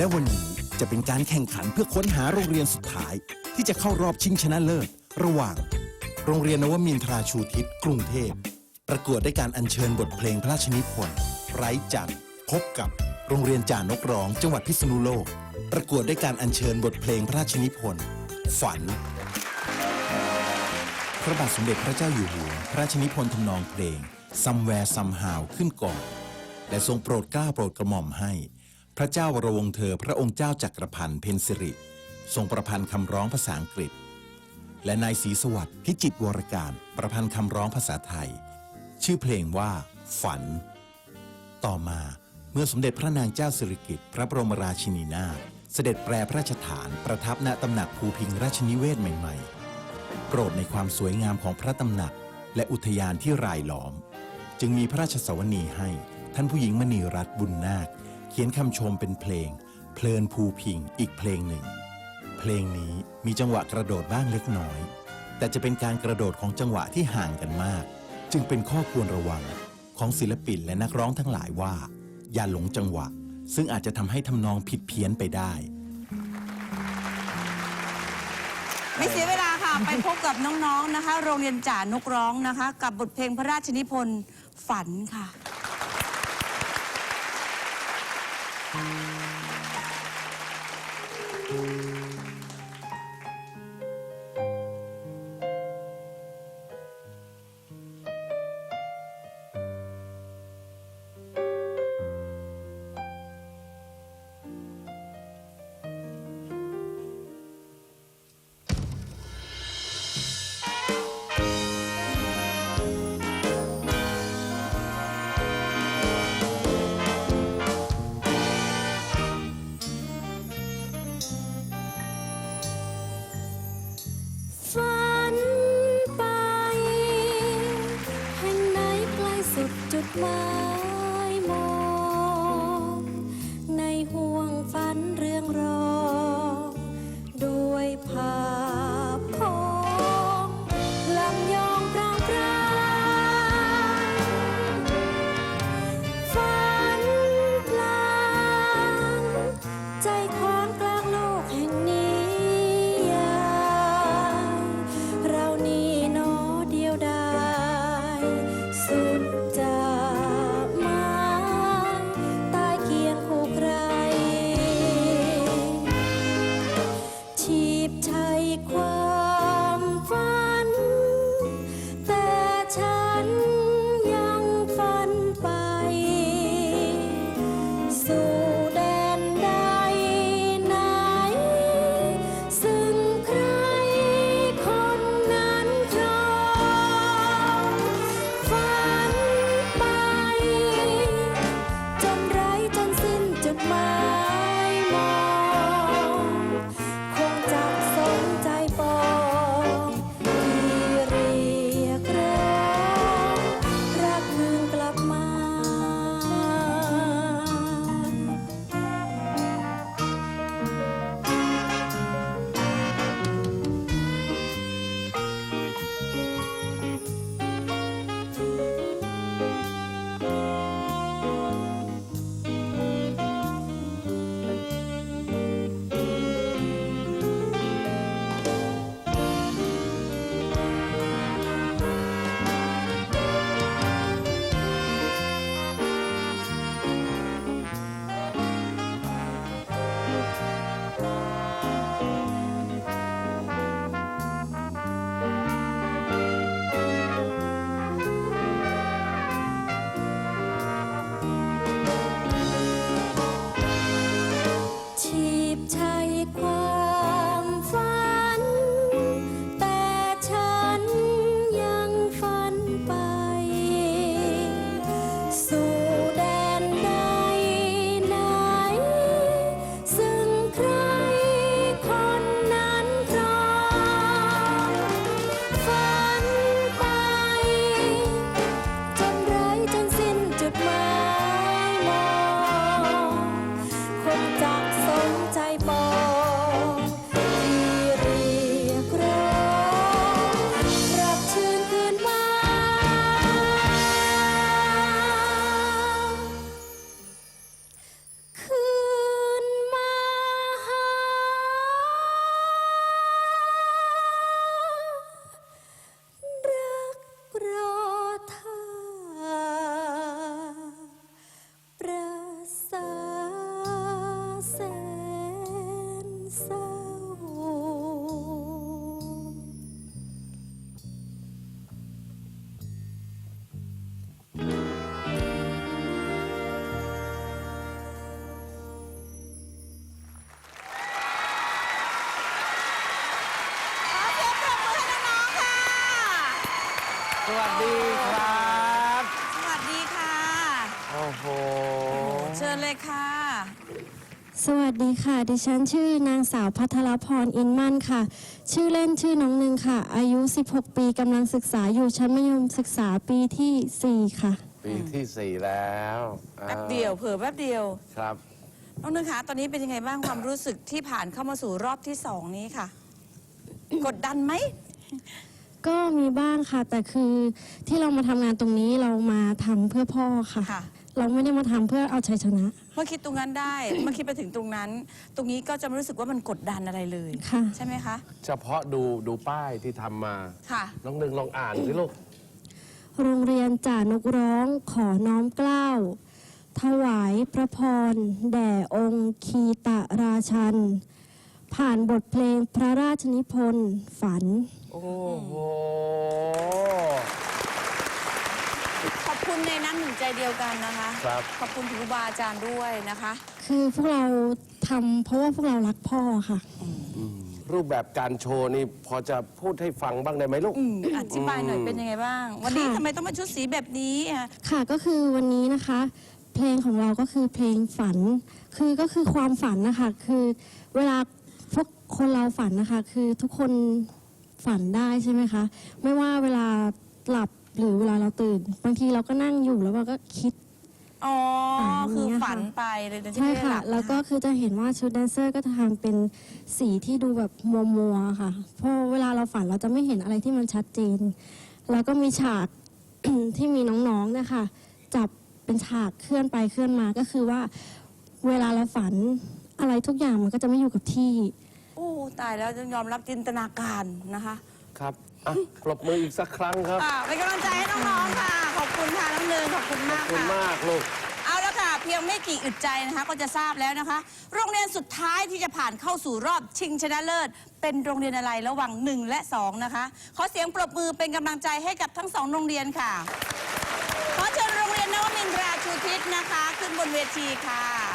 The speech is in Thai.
และวันนี้จะเป็นการแข่งขันเพื่อค้นหาโรงเรียนสุดท้าย ที่จะเข้ารอบชิงชนะเลิศระหว่าง โรงเรียนนวมินทราชูทิศกรุงเทพ ประกวดด้วยการอัญเชิญบทเพลงพระราชนิพนธ์ไร้จันทร์พบกับโรงเรียนจ่านกร้อง จังหวัดพิษณุโลก ประกวดด้วยการอัญเชิญบทเพลงพระราชนิพนธ์ฝัน พระบาทสมเด็จพระเจ้าอยู่หัว พระราชนิพนธ์ทำนองเพลง Somewhere Somehow ขึ้นก่อน และทรงโปรดเกล้าโปรดกระหม่อมให้ ระเจ้าวรวงเธอพระองค์เจ้าจักรพันธ์เพนสิริ ทรงประพันธ์คำร้องภาษาอังกฤษ และนายศรีสวัสดิ์พิจิตรวรการประพันธ์คำร้องภาษาไทย ชื่อเพลงว่า ฝัน ต่อมาเมื่อสมเด็จพระนางเจ้าสิริกิติ์พระบรมราชินีนาถเสด็จแปรพระราชฐานประทับณตำหนักภูพิงราชนิเวศใหม่ๆ โปรดในความสวยงามของพระตำหนักและอุทยานที่รายล้อม จึงมีพระราชสวนีให้ท่านผู้หญิงมณีรัตน์บุญนาค เขียนคำชมเป็นเพลง เพลินภูพิงอีกเพลงหนึ่ง เพลงนี้มีจังหวะกระโดดบ้างเล็กน้อย แต่จะเป็นการกระโดดของจังหวะที่ห่างกันมาก จึงเป็นข้อควรระวังของศิลปินและนักร้องทั้งหลายว่า อย่าหลงจังหวะ ซึ่งอาจจะทำให้ทำนองผิดเพี้ยนไปได้ ไม่เสียเวลาค่ะ ไปพบกับน้องๆนะคะ โรงเรียนจ่านกร้องนะคะ กับบทเพลงพระราชนิพนธ์ฝันค่ะ เห่วงฝันหรือ เลยค่ะ สวัสดีค่ะ ดิฉันชื่อนางสาวพัทรพรอินมั่นค่ะ ชื่อเล่นชื่อน้องหนึ่งค่ะ อายุ 16 ปีกำลังศึกษาอยู่ชั้นมัธยมศึกษาปีทีสี่4 ค่ะ ปีที่สี่แล้วอ่าแป๊บเดียวเผื่อแป๊บเดียว ครับ น้องนึงคะตอนนี้เป็นยังไงบ้าง ความรู้สึกที่ผ่านเข้ามาสู่รอบที่สองนี้ค่ะ กดดันไหม ก็มีบ้างค่ะ แต่คือที่เรามาทำงานตรงนี้เรามาทำเพื่อพ่อค่ะ ค่ะ เราไม่ได้มาทำเพื่อเอาชัยชนะเมื่อคิดตรงนั้นได้ เมื่อคิดไปถึงตรงนั้น ตรงนี้ก็จะไม่รู้สึกว่ามันกดดันอะไรเลย ค่ะ ใช่ไหมคะ เฉพาะดูดูป้ายที่ทำมาค่ะ น้องหนึ่งลองอ่านสิลูก โรงเรียนจ่านกร้องขอน้อมเกล้า ถวายพระพร แด่องค์คีตะราชัน ผ่านบทเพลงพระราชนิพนธ์ฝัน โอ้โหขอบ คุณในน้ำหนึ่งใจเดียวกันนะคะ ครับ ขอบคุณครูบาอาจารย์ด้วยนะคะ คือพวกเราทำเพราะว่าพวกเรารักพ่อค่ะ รูปแบบการโชว์นี่พอจะพูดให้ฟังบ้างได้ไหมลูกอืมอธิบายหน่อยเป็นยังไงบ้าง วันนี้ค่ะ ทำไมต้องมาชุดสีแบบนี้อะค่ะก็คือวันนี้นะคะ เพลงของเราก็คือเพลงฝัน คือก็คือความฝันนะคะ คือเวลาพวกคนเราฝันนะคะ คือทุกคนฝันได้ใช่ไหมคะ ไม่ว่าเวลาหลับ หรือเวลาเราตื่น บางทีเราก็นั่งอยู่แล้วเราก็คิด อ๋อฝันคือเนี่ยค่ะฝันไปเลยแต่ที่ใช่ไม่ได้หค่ะ ลับแล้วก็คือจะเห็นว่าชุดแดนเซอร์ก็จะทำเป็นสีที่ดูแบบมัวมัวๆค่ะเพราะเวลาเราฝันเราจะไม่เห็นอะไรที่มันชัดเจน แล้วก็มีฉาก ที่มีน้องๆเนะคะ จับเป็นฉากเคลื่อนไปเคลื่อนมาก็คือว่า เวลาเราฝันอะไรทุกอย่างมันก็จะไม่อยู่กับที่ โอ้ ตายแล้วต้องยอมรับจินตนาการนะคะ ครับ อะปรบมืออีกสักครั้งครับ อ่าเป็นกำลังใจให้น้องๆค่ะ ขอบคุณค่ะน้องเนินขอบคุณมาขอกบคุณค่ะ มากลูก เอาละค่ะ เพียงไม่กี่อึดใจนะคะ ก็จะทราบแล้วนะคะ โรงเรียนสุดท้ายที่จะผ่านเข้าสู่รอบชิงชนะเลิศ เป็นโรงเรียนอะไรระหว่าง 1 และ 2 นะคะ ขอเสียงปรบมือเป็นกำลังใจให้กับทั้งสองโรงเรียนค่ะ ขอเชิญโรงเรียนนวมินทราชูทิศนะคะ ขึ้นบนเวทีค่ะ